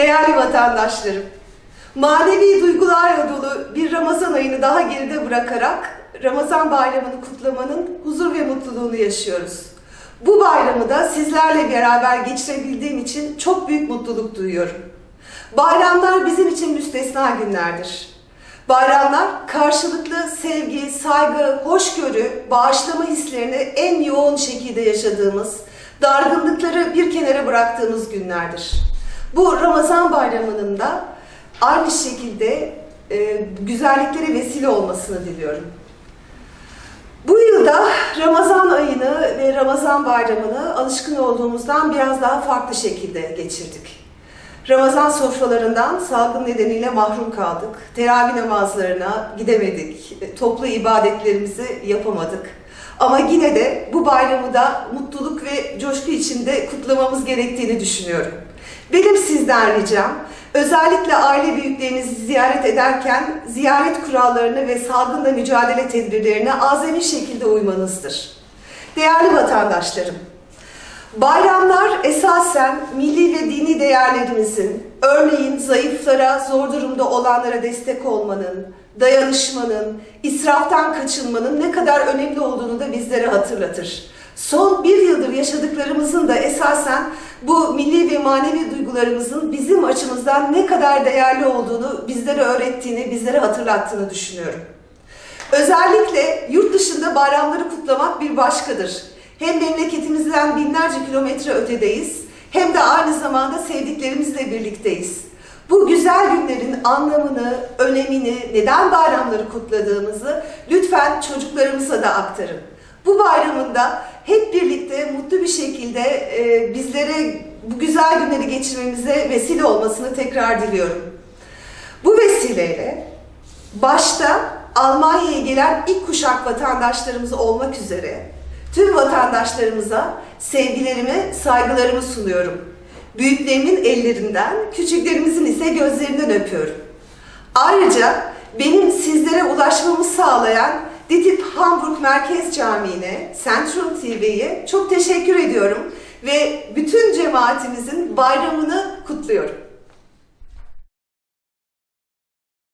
Değerli vatandaşlarım, manevi duygularla dolu bir Ramazan ayını daha geride bırakarak Ramazan bayramını kutlamanın huzur ve mutluluğunu yaşıyoruz. Bu bayramı da sizlerle beraber geçirebildiğim için çok büyük mutluluk duyuyorum. Bayramlar bizim için müstesna günlerdir. Bayramlar karşılıklı sevgi, saygı, hoşgörü, bağışlama hislerini en yoğun şekilde yaşadığımız, dargınlıkları bir kenara bıraktığımız günlerdir. Bu Ramazan bayramının da aynı şekilde e, güzelliklere vesile olmasını diliyorum. Bu yılda Ramazan ayını ve Ramazan bayramını alışkın olduğumuzdan biraz daha farklı şekilde geçirdik. Ramazan sofralarından salgın nedeniyle mahrum kaldık. Teravih namazlarına gidemedik. Toplu ibadetlerimizi yapamadık. Ama yine de bu bayramı da mutluluk ve coşku içinde kutlamamız gerektiğini düşünüyorum. Benim sizden ricam, özellikle aile büyüklerinizi ziyaret ederken ziyaret kurallarını ve salgınla mücadele tedbirlerine azami şekilde uymanızdır. Değerli vatandaşlarım, Bayramlar esasen milli ve dini değerlerimizin, örneğin zayıflara, zor durumda olanlara destek olmanın, dayanışmanın, israftan kaçınmanın ne kadar önemli olduğunu da bizlere hatırlatır. Son bir yıldır yaşadıklarımızın da esasen bu milli ve manevi duygularımızın bizim açımızdan ne kadar değerli olduğunu bizlere öğrettiğini, bizlere hatırlattığını düşünüyorum. Özellikle yurt dışında bayramları kutlamak bir başkadır. Hem memleketimizden binlerce kilometre ötedeyiz, hem de aynı zamanda sevdiklerimizle birlikteyiz. Bu güzel günlerin anlamını, önemini, neden bayramları kutladığımızı lütfen çocuklarımıza da aktarın. Bu bayramında şekilde e, bizlere bu güzel günleri geçirmemize vesile olmasını tekrar diliyorum. Bu vesileyle başta Almanya'ya gelen ilk kuşak vatandaşlarımız olmak üzere tüm vatandaşlarımıza sevgilerimi, saygılarımı sunuyorum. Büyüklerimin ellerinden, küçüklerimizin ise gözlerinden öpüyorum. Ayrıca benim sizlere ulaşmamı sağlayan DİTİB Hamburg Merkez Camii'ne, Centrum TV'ye çok teşekkür ediyorum ve bütün cemaatimizin bayramını kutluyorum.